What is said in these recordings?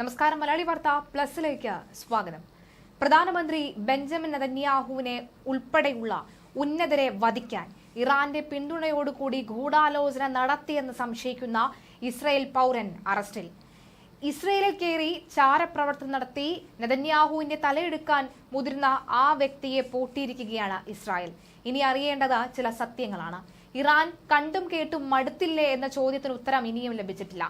നമസ്കാരം മലയാളി വാർത്ത പ്ലസിലേക്ക് സ്വാഗതം. പ്രധാനമന്ത്രി ബെഞ്ചമിൻ നെതന്യാഹുവിനെ ഉൾപ്പെടെയുള്ള ഉന്നതരെ വധിക്കാൻ ഇറാന്റെ പിന്തുണയോടുകൂടി ഗൂഢാലോചന നടത്തിയെന്ന് സംശയിക്കുന്ന ഇസ്രയേൽ പൗരൻ അറസ്റ്റിൽ. ഇസ്രയേലിൽ കയറി ചാരപ്രവർത്തനം നടത്തി നെതന്യാഹുവിന്റെ തലയെടുക്കാൻ മുതിർന്ന ആ വ്യക്തിയെ പൂട്ടിയിരിക്കുകയാണ് ഇസ്രായേൽ. ഇനി അറിയേണ്ടത് ചില സത്യങ്ങളാണ്. ഇറാൻ കണ്ടും കേട്ടും മടുത്തില്ലേ എന്ന ചോദ്യത്തിന് ഉത്തരം ഇനിയും ലഭിച്ചിട്ടില്ല.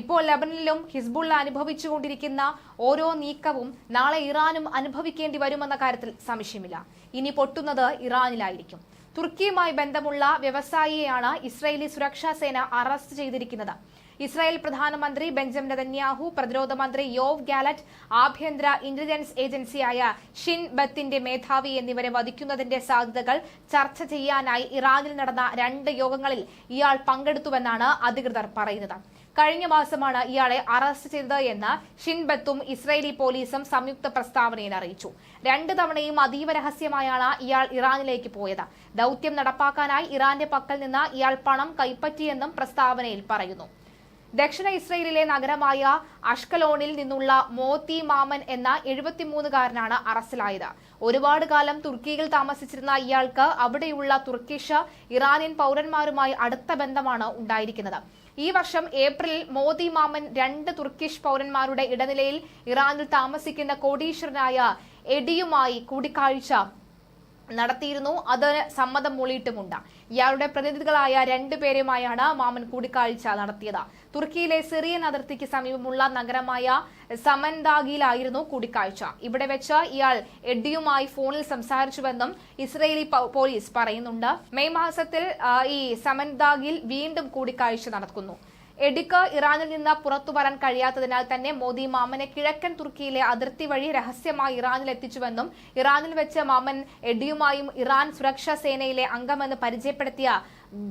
ഇപ്പോൾ ലബനനിലും ഹിസ്ബുള്ള അനുഭവിച്ചുകൊണ്ടിരിക്കുന്ന ഓരോ നീക്കവും നാളെ ഇറാനും അനുഭവിക്കേണ്ടി വരുമെന്ന കാര്യത്തിൽ സംശയമില്ല. ഇനി പൊട്ടുന്നത് ഇറാനിലായിരിക്കും. തുർക്കിയുമായി ബന്ധമുള്ള വ്യവസായിയെയാണ് ഇസ്രായേലി സുരക്ഷാ സേന അറസ്റ്റ് ചെയ്തിരിക്കുന്നത്. ഇസ്രായേൽ പ്രധാനമന്ത്രി ബെഞ്ചമിൻ നെതന്യാഹു പ്രതിരോധ മന്ത്രി യോവ് ഗാലറ്റ് ആഭ്യന്തര ഇന്റലിജൻസ് ഏജൻസിയായ ഷിൻ ബത്തിന്റെ മേധാവി എന്നിവരെ വധിക്കുന്നതിന്റെ സാധ്യതകൾ ചർച്ച ചെയ്യാനായി ഇറാനിൽ നടന്ന രണ്ട് യോഗങ്ങളിൽ ഇയാൾ പങ്കെടുത്തുവെന്നാണ് അധികൃതർ പറയുന്നത്. കഴിഞ്ഞ മാസമാണ് ഇയാളെ അറസ്റ്റ് ചെയ്തത് എന്ന് ഷിൻബത്തും ഇസ്രയേലി പോലീസും സംയുക്ത പ്രസ്താവനയിൽ അറിയിച്ചു. രണ്ടു തവണയും അതീവ രഹസ്യമായാണ് ഇയാൾ ഇറാനിലേക്ക് പോയത്. ദൌത്യം നടപ്പാക്കാനായി ഇറാന്റെ പക്കൽ നിന്ന് ഇയാൾ പണം കൈപ്പറ്റിയെന്നും പ്രസ്താവനയിൽ പറയുന്നു. ദക്ഷിണ ഇസ്രയേലിലെ നഗരമായ അഷ്കലോണിൽ നിന്നുള്ള മോത്തി മാമൻ എന്ന എഴുപത്തിമൂന്നുകാരനാണ് അറസ്റ്റിലായത്. ഒരുപാട് കാലം തുർക്കിയിൽ താമസിച്ചിരുന്ന ഇയാൾക്ക് അവിടെയുള്ള തുർക്കിഷ് ഇറാനിയൻ പൗരന്മാരുമായി അടുത്ത ബന്ധമാണ് ഉണ്ടായിരിക്കുന്നത്. ഈ വർഷം ഏപ്രിലിൽ മോദി മാമൻ രണ്ട് തുർക്കിഷ് പൗരന്മാരുടെ ഇടനിലയിൽ ഇറാനിൽ താമസിക്കുന്ന കോടീശ്വരനായ എഡിയുമായി കൂടിക്കാഴ്ച നടത്തിയിരുന്നു. അതിന് സമ്മതം മൂളിയിട്ടുമുണ്ട്. ഇയാളുടെ പ്രതിനിധികളായ രണ്ടുപേരുമായാണ് മാമൻ കൂടിക്കാഴ്ച നടത്തിയത്. തുർക്കിയിലെ സിറിയൻ അതിർത്തിക്ക് സമീപമുള്ള നഗരമായ സമൻദാഗിയിലായിരുന്നു കൂടിക്കാഴ്ച. ഇവിടെ വെച്ച് ഇയാൾ എഡിയുമായി ഫോണിൽ സംസാരിച്ചുവെന്നും ഇസ്രയേലി പോലീസ് പറയുന്നുണ്ട്. മെയ് മാസത്തിൽ ഈ സമൻദാഗിൽ വീണ്ടും കൂടിക്കാഴ്ച നടക്കുന്നു. എഡിക്ക് ഇറാനിൽ നിന്ന് പുറത്തു വരാൻ കഴിയാത്തതിനാൽ തന്നെ മോദി മാമനെ കിഴക്കൻ തുർക്കിയിലെ അതിർത്തി വഴി രഹസ്യമായി ഇറാനിൽ എത്തിച്ചുവെന്നും ഇറാനിൽ വെച്ച് മാമൻ എഡിയുമായും ഇറാൻ സുരക്ഷാ സേനയിലെ അംഗമെന്ന് പരിചയപ്പെടുത്തിയ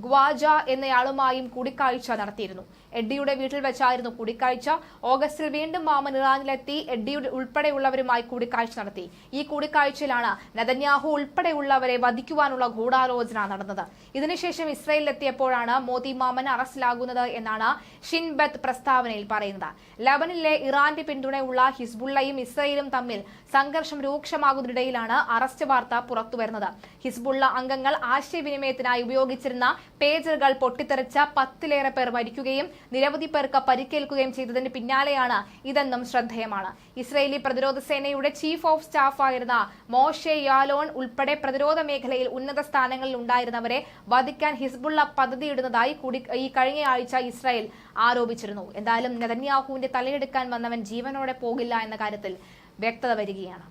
ഗ്വാജ എന്നയാളുമായും കൂടിക്കാഴ്ച നടത്തിയിരുന്നു. എഡ്ഡിയുടെ വീട്ടിൽ വെച്ചായിരുന്നു കൂടിക്കാഴ്ച. ഓഗസ്റ്റിൽ വീണ്ടും മാമൻ ഇറാനിലെത്തി. എഡ്ഡിയുടെ ഉൾപ്പെടെയുള്ളവരുമായി കൂടിക്കാഴ്ച നടത്തി. ഈ കൂടിക്കാഴ്ചയിലാണ് നെതന്യാഹു ഉൾപ്പെടെയുള്ളവരെ വധിക്കുവാനുള്ള ഗൂഢാലോചന നടന്നത്. ഇതിനുശേഷം ഇസ്രയേലിലെത്തിയപ്പോഴാണ് മോദി മാമൻ അറസ്റ്റിലാകുന്നത് എന്നാണ് ഷിൻബത്ത് പ്രസ്താവനയിൽ പറയുന്നത്. ലബനിലെ ഇറാന്റെ പിന്തുണയുള്ള ഹിസ്ബുള്ളയും ഇസ്രയേലും തമ്മിൽ സംഘർഷം രൂക്ഷമാകുന്നതിനിടയിലാണ് അറസ്റ്റ് വാർത്ത പുറത്തുവരുന്നത്. ഹിസ്ബുള്ള അംഗങ്ങൾ ആശയവിനിമയത്തിനായി ഉപയോഗിച്ചിരുന്ന പേജറുകൾ പൊട്ടിത്തെറിച്ച പത്തിലേറെ പേർ മരിക്കുകയും നിരവധി പേർക്ക് പരിക്കേൽക്കുകയും ചെയ്തതിന് പിന്നാലെയാണ് ഇതെന്നും ശ്രദ്ധേയമാണ്. ഇസ്രയേലി പ്രതിരോധ സേനയുടെ ചീഫ് ഓഫ് സ്റ്റാഫ് ആയിരുന്ന മോഷെ യാലോൺ ഉൾപ്പെടെ പ്രതിരോധ മേഖലയിൽ ഉന്നത സ്ഥാനങ്ങളിൽ ഉണ്ടായിരുന്നവരെ വധിക്കാൻ ഹിസ്ബുള്ള പദ്ധതിയിടുന്നതായി കൂടി ഈ കഴിഞ്ഞ ആഴ്ച ഇസ്രായേൽ ആരോപിച്ചിരുന്നു. എന്തായാലും നെതന്യാഹുവിന്റെ തലയെടുക്കാൻ വന്നവൻ ജീവനോടെ പോകില്ല എന്ന കാര്യത്തിൽ വ്യക്തത വരികയാണ്.